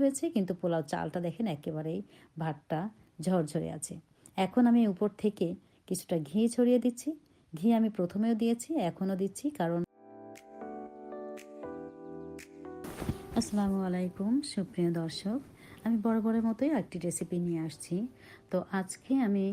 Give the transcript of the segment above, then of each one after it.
হয়েছে, কিন্তু পোলাও চালটা দেখেন একেবারেই ভাতটা ঝরঝরে আছে। এখন আমি উপর থেকে কিছুটা ঘি ছড়িয়ে দিচ্ছি। ঘি আমি প্রথমেও দিয়েছি, এখনও দিচ্ছি, কারণ আসসালামু আলাইকুম, সুপ্রিয় দর্শক। আমি বরাবরের মতোই একটি রেসিপি নিয়ে আসছি। তো আজকে আমি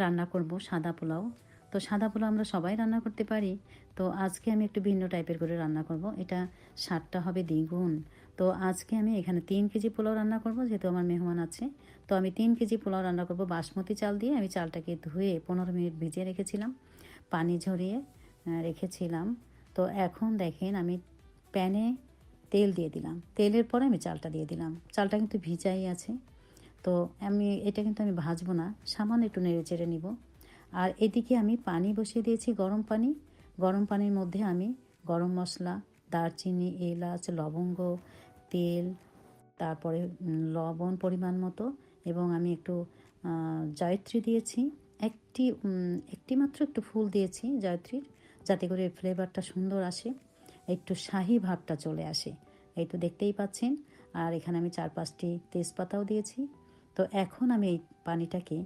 রান্না করব সাদা পোলাও। তো সাদা পোলাও আমরা সবাই রান্না করতে পারি। তো আজকে আমি একটু ভিন্ন টাইপের করে রান্না করব। এটা স্বাদটা হবে দ্বিগুণ। তো আজকে আমি এখানে তিন কেজি পোলাও রান্না করব, যেহেতু আমার মেহমান আছে। তো আমি তিন কেজি পোলাও রান্না করব। বাসমতি চাল দিয়ে আমি চালটাকে ধুয়ে পনেরো মিনিট ভিজিয়ে রেখেছিলাম, পানি ঝরিয়ে রেখেছিলাম। তো এখন দেখেন আমি প্যানে তেল দিয়ে দিলাম। তেলের পরে আমি চালটা দিয়ে দিলাম। চালটা কিন্তু ভিজাই আছে। তো আমি, এটা কিন্তু আমি ভাজবো না, সামান্য একটু নেড়ে চেড়ে নিব। আর এদিকে আমি পানি বসিয়ে দিয়েছি গরম পানি। গরম পানির মধ্যে আমি গরম মশলা, দারচিনি, এলাচ, লবঙ্গ তেল, তারপরে লবণ পরিমাণ মতো এবং আমি একটু জয়ত্রী দিয়েছি। একটি একটি মাত্র একটু ফুল দিয়েছি জয়ত্রীর যাতে করে ফ্লেভারটা সুন্দর আসে, একটু শাহি ভাবটা চলে আসে। এই তো দেখতেই পাচ্ছেন। আর এখানে আমি চার পাঁচটি তেজপাতাও দিয়েছি। তো এখন আমি এই পানিটাকে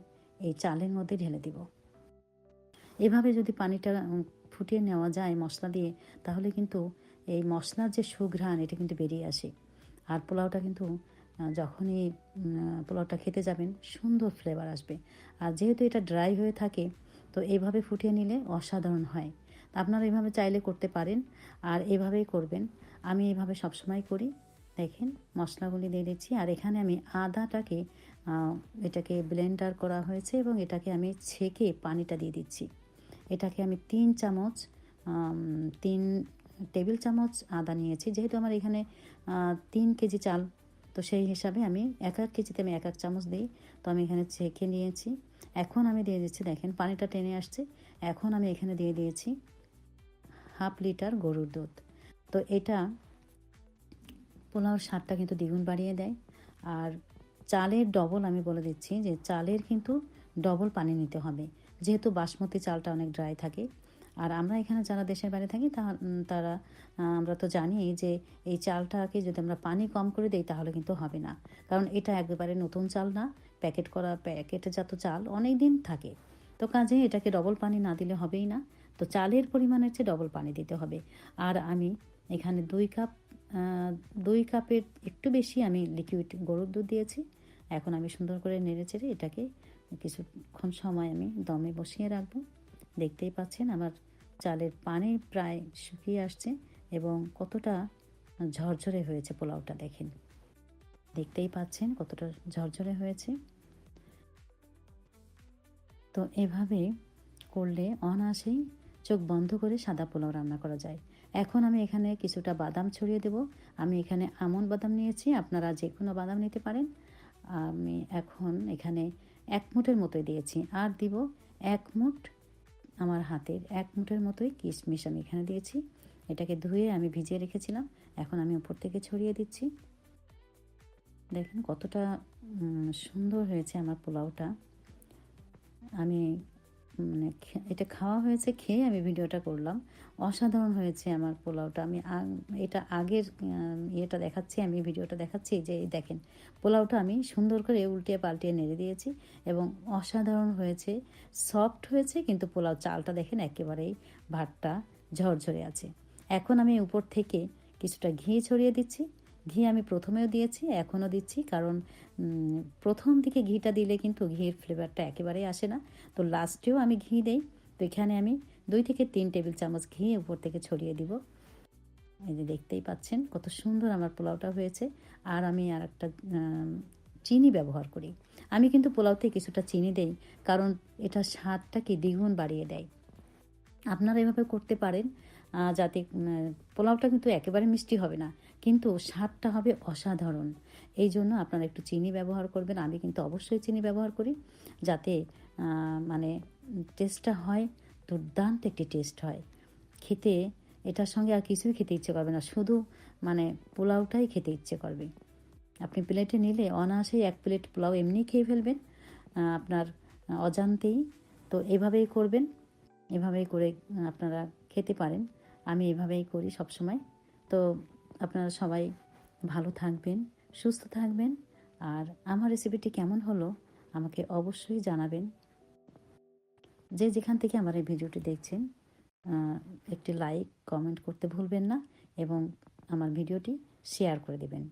এই চালের মধ্যে ঢেলে দিব। এভাবে যদি পানিটা ফুটিয়ে নেওয়া যায় মশলা দিয়ে, তাহলে কিন্তু এই মশলার যে সুঘ্রাণ, এটা কিন্তু বেরিয়ে আসে। আর পোলাওটা কিন্তু যখনই পোলাওটা খেতে যাবেন, সুন্দর ফ্লেভার আসবে। আর যেহেতু এটা ড্রাই হয়ে থাকে, তো এইভাবে ফুটিয়ে নিলে অসাধারণ হয়। আপনারা এইভাবে চাইলে করতে পারেন, আর এভাবেই করবেন। আমি এইভাবে সবসময় করি। দেখেন, মশলাগুলি দিয়ে দিচ্ছি, আর এখানে আমি আদাটাকে এটাকে ব্লেন্ডার করা হয়েছে এবং এটাকে আমি ছেঁকে পানিটা দিয়ে দিচ্ছি। এটাকে আমি তিন চামচ তিন টেবিল চামচ আদা নিয়েছি। যেহেতু আমার এখানে তিন কেজি চাল, তো সেই হিসাবে আমি এক এক কেজিতে আমি এক এক চামচ দিই। তো আমি এখানে ছেঁকে নিয়েছি। এখন আমি দিয়ে দিচ্ছি, দেখেন, পানিটা টেনে আসছে। এখন আমি এখানে দিয়ে দিয়েছি হাফ লিটার গরুর দুধ। তো এটা পোলাওর স্বাদটা কিন্তু দ্বিগুণ বাড়িয়ে দেয়। আর চালের ডবল আমি বলে দিচ্ছি যে, চালের কিন্তু ডবল পানি নিতে হবে। যেহেতু বাসমতি চালটা অনেক ড্রাই থাকে আর আমরা এখানে যারা দেশের বাইরে থাকি, তা তারা আমরা তো জানি যে এই চালটাকে যদি আমরা পানি কম করে দেই, তাহলে কিন্তু হবে না। কারণ এটা একেবারে নতুন চাল না। প্যাকেট করা প্যাকেটজাত চাল অনেক দিন থাকে। তো কাজে এটাকে ডবল পানি না দিলে হবেই না। তো চালের পরিমাণের চেয়ে ডবল পানি দিতে হবে। আর আমি এখানে দুই কাপ দুই কাপের একটু বেশি আমি লিকুইড গরুর দুধ দিয়েছি। এখন আমি সুন্দর করে নেড়ে চেড়ে এটাকে কিছুক্ষণ সময় আমি দমে বসিয়ে রাখব। দেখতেই পাচ্ছেন আমার চালের পানি প্রায় শুকিয়ে আসছে এবং কতটা ঝরঝরে হয়েছে পোলাওটা দেখেন। দেখতেই পাচ্ছেন কতটা ঝরঝরে হয়েছে। তো এভাবে করলে অনায়াসেই চোখ বন্ধ করে সাদা পোলাও রান্না করা যায়। এখন আমি এখানে কিছুটা বাদাম ছড়িয়ে দেব। আমি এখানে আমন বাদাম নিয়েছি, আপনারা যে কোনো বাদাম নিতে পারেন। আমি এখন এখানে এক মুঠের মতোই দিয়েছি। আর দিব এক মুঠ আমার হাতের এক মুঠের মতোই কিশমিশ আমি এখানে দিয়েছি। এটাকে ধুয়ে আমি ভিজিয়ে রেখেছিলাম। এখন আমি উপর থেকে ছড়িয়ে দিচ্ছি। দেখেন কতটা সুন্দর হয়েছে আমার পোলাওটা। আমি মানে এটা খাওয়া হয়েছে, খেয়ে আমি ভিডিওটা করলাম। অসাধারণ হয়েছে আমার পোলাওটা। আমি এটা আগের ইয়েটা দেখাচ্ছি, আমি ভিডিওটা দেখাচ্ছি যে দেখেন, পোলাওটা আমি সুন্দর করে উল্টিয়ে পাল্টিয়ে নেড়ে দিয়েছি এবং অসাধারণ হয়েছে, সফট হয়েছে, কিন্তু পোলাও চালটা দেখেন একেবারেই ভাতটা ঝরঝরে আছে। এখন আমি উপর থেকে কিছুটা ঘি ছড়িয়ে দিচ্ছি। ঘি আমি প্রথমেও দিয়েছি, এখনও দিচ্ছি। কারণ প্রথম দিকে ঘিটা দিলে কিন্তু ঘির ফ্লেভারটা একেবারেই আসে না। তো লাস্টেও আমি ঘি দেই। তো এখানে আমি দুই থেকে তিন টেবিল চামচ ঘি উপর থেকে ছড়িয়ে দিব। এই যে দেখতেই পাচ্ছেন, কত সুন্দর আমার পোলাওটা হয়েছে। আর আমি আর একটা চিনি ব্যবহার করি। আমি কিন্তু পোলাওতে কিছুটা চিনি দেই, কারণ এটা স্বাদটাকে দ্বিগুণ বাড়িয়ে দেয়। আপনারা এভাবে করতে পারেন। যাতে পোলাওটা কিন্তু একেবারে মিষ্টি হবে না। কিন্তু স্বাদটা হবে অসাধারণ। এই জন্য আপনারা একটু চিনি ব্যবহার করবেন। আমি কিন্তু অবশ্যই চিনি ব্যবহার করি যাতে মানে টেস্টটা হয়, দুর্দান্ত একটি টেস্ট হয়। খেতে এটার সঙ্গে আর কিছুই খেতে ইচ্ছে করবে না। শুধু মানে পোলাওটাই খেতে ইচ্ছে করবে। আপনি প্লেটে নিলে অনায়াসেই এক প্লেট পোলাও এমনি খেয়ে ফেলবেন আপনার অজান্তেই। তো এভাবেই করবেন, এভাবেই করে আপনারা খেতে পারেন। আমি এভাবেই করি সব সময় তো আপনারা সবাই ভালো থাকবেন, সুস্থ থাকবেন, আর আমার রেসিপিটি কেমন হলো আমাকে অবশ্যই জানাবেন। যে যেখান থেকে আমার এই ভিডিওটি দেখছেন একটি লাইক কমেন্ট করতে ভুলবেন না এবং আমার ভিডিওটি শেয়ার করে দেবেন।